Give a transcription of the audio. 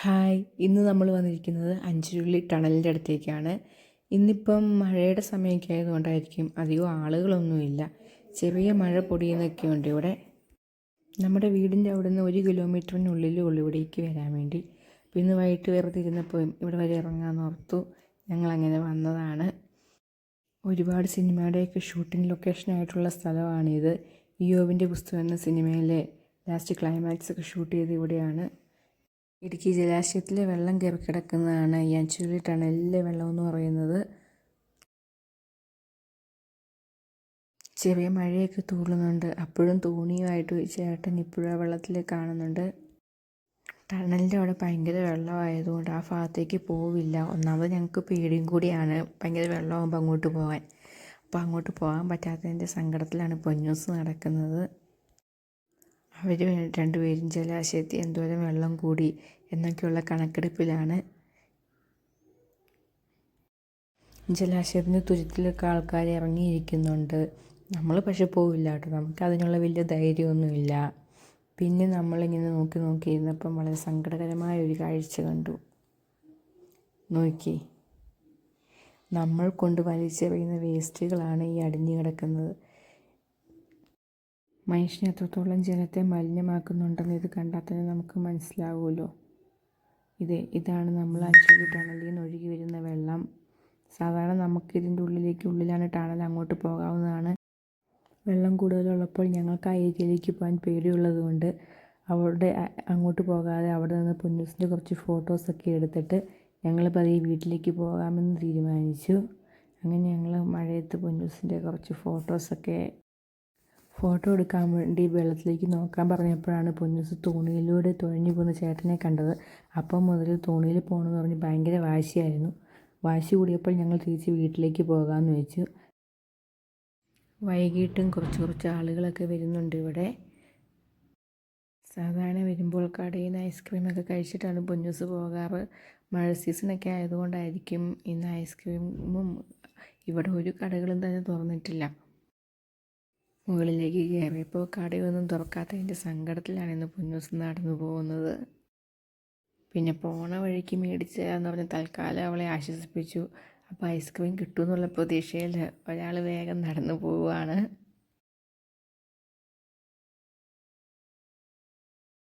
Hi. ഇന്ന് നമ്മൾ വന്നിരിക്കുന്നത് അഞ്ചുരുളി ടണലിന്റെ അടുത്തേക്കാണ്. ഇന്നിപ്പം മഴയുടെ സമയമൊക്കെ ആയതുകൊണ്ടായിരിക്കും അധികം ആളുകളൊന്നുമില്ല. ചെറിയ മഴ പൊടിയുന്നൊക്കെ ഉണ്ട് ഇവിടെ. നമ്മുടെ വീടിന്റെ അവിടെ നിന്ന് ഒരു കിലോമീറ്ററിനുള്ളിൽ ഉള്ളിവിടേക്ക് വരാൻ വേണ്ടി. അപ്പോൾ ഇന്ന് വൈകിട്ട് വെറുതെ ഇരുന്നപ്പോൾ ഇവിടെ വരെ ഇറങ്ങാമെന്ന് ഓർത്തു ഞങ്ങളങ്ങനെ വന്നതാണ്. ഒരുപാട് സിനിമയുടെയൊക്കെ ഷൂട്ടിംഗ് ലൊക്കേഷനായിട്ടുള്ള സ്ഥലമാണിത്. ഇയോവിന്റെ പുസ്തകം എന്ന സിനിമയിലെ ലാസ്റ്റ് ക്ലൈമാക്സ് ഒക്കെ ഷൂട്ട് ചെയ്ത് ഇവിടെയാണ്. ഇടുക്കി ജലാശയത്തിലെ വെള്ളം കയറി കിടക്കുന്നതാണ് ഈ അഞ്ചുരുളി ടണലിലെ വെള്ളം എന്ന് പറയുന്നത്. ചെറിയ മഴയൊക്കെ തൂളുന്നുണ്ട്. അപ്പോഴും തോണിയുമായിട്ട് ചേട്ടൻ ഇപ്പോഴും ആ വെള്ളത്തിൽ കാണുന്നുണ്ട്. ടണലിന്റെ അവിടെ ഭയങ്കര വെള്ളമായതുകൊണ്ട് ആ ഭാഗത്തേക്ക് പോവില്ല. ഒന്നാമത് ഞങ്ങൾക്ക് പേടിയും കൂടിയാണ് ഭയങ്കര വെള്ളമാകുമ്പോൾ അങ്ങോട്ട് പോകാൻ. അപ്പോൾ അങ്ങോട്ട് പോകാൻ പറ്റാത്തതിന്റെ സങ്കടത്തിലാണ് പൊന്നൂസ് നടക്കുന്നത്. അവർ രണ്ടുപേരും ജലാശയത്തിൽ എന്തോരം വെള്ളം കൂടി എന്നൊക്കെയുള്ള കണക്കെടുപ്പിലാണ്. ജലാശയത്തിന്റെ തുരുത്തിലൊക്കെ ആൾക്കാർ ഇറങ്ങിയിരിക്കുന്നുണ്ട്. നമ്മൾ പക്ഷെ പോവില്ല കേട്ടോ. നമുക്ക് അതിനുള്ള വലിയ ധൈര്യമൊന്നുമില്ല. പിന്നെ നമ്മളിങ്ങനെ നോക്കി നോക്കിയിരുന്നപ്പം വളരെ സങ്കടകരമായ ഒരു കാഴ്ച കണ്ടു. നോക്കി. നമ്മൾ കൊണ്ട് വലിച്ചെറിയുന്ന വേസ്റ്റുകളാണ് ഈ അടിഞ്ഞു കിടക്കുന്നത്. മനുഷ്യൻ എത്രത്തോളം ജലത്തെ മലിനമാക്കുന്നുണ്ടെന്ന് ഇത് കണ്ടാൽ തന്നെ നമുക്ക് മനസ്സിലാവുമല്ലോ. ഇത് ഇതാണ് നമ്മൾ അഞ്ചുള്ളി ടണലിൽ നിന്ന് ഒഴുകി വരുന്ന വെള്ളം. സാധാരണ നമുക്ക് ഇതിന്റെ ഉള്ളിലേക്ക് ഉള്ളിലാണ് ടണൽ അങ്ങോട്ട് പോകാവുന്നതാണ്. വെള്ളം കൂടുതലുള്ളപ്പോൾ ഞങ്ങൾക്ക് ആ ഏരിയയിലേക്ക് പോകാൻ പേടിയുള്ളത് കൊണ്ട് അവിടെ അങ്ങോട്ട് പോകാതെ അവിടെ നിന്ന് പൊന്നൂസിന്റെ കുറച്ച് ഫോട്ടോസൊക്കെ എടുത്തിട്ട് ഞങ്ങൾ പതിയെ വീട്ടിലേക്ക് പോകാമെന്ന് തീരുമാനിച്ചു. അങ്ങനെ ഞങ്ങൾ മഴയത്ത് പൊന്നൂസിന്റെ കുറച്ച് ഫോട്ടോസൊക്കെ ഫോട്ടോ എടുക്കാൻ വേണ്ടി വെള്ളത്തിലേക്ക് നോക്കാൻ പറഞ്ഞപ്പോഴാണ് പൊന്നൂസ് തോണിയിലൂടെ തുഴഞ്ഞു പോകുന്ന ചേട്ടനെ കണ്ടത്. അപ്പം മുതൽ തോണിയിൽ പോകണമെന്ന് പറഞ്ഞ് ഭയങ്കര വാശിയായിരുന്നു. വാശി കൂടിയപ്പോൾ ഞങ്ങൾ തിരിച്ച് വീട്ടിലേക്ക് പോകാമെന്ന് വെച്ചു. വൈകിട്ടും കുറച്ച് കുറച്ച് ആളുകളൊക്കെ വരുന്നുണ്ട് ഇവിടെ. സാധാരണ വരുമ്പോൾ കടയിൽ നിന്ന് ഐസ്ക്രീമൊക്കെ കഴിച്ചിട്ടാണ് പൊന്നൂസ് പോകാറ്. മഴ സീസണൊക്കെ ആയതുകൊണ്ടായിരിക്കും ഇന്ന് ഐസ്ക്രീമും ഇവിടെ ഒരു കടകളും തന്നെ തുറന്നിട്ടില്ല. മുകളിലേക്ക് കയറിയപ്പോൾ കടയൊന്നും തുറക്കാത്തതിന്റെ സങ്കടത്തിലാണ് ഇന്ന് പുന്നൂസ് നടന്നു പോകുന്നത്. പിന്നെ പോണ വഴിക്ക് മേടിച്ചതെന്ന് പറഞ്ഞ് തൽക്കാലം അവളെ ആശ്വസിപ്പിച്ചു. അപ്പോൾ ഐസ്ക്രീം കിട്ടുമെന്നുള്ള പ്രതീക്ഷയിൽ ഒരാൾ വേഗം നടന്നു പോവുകയാണ്.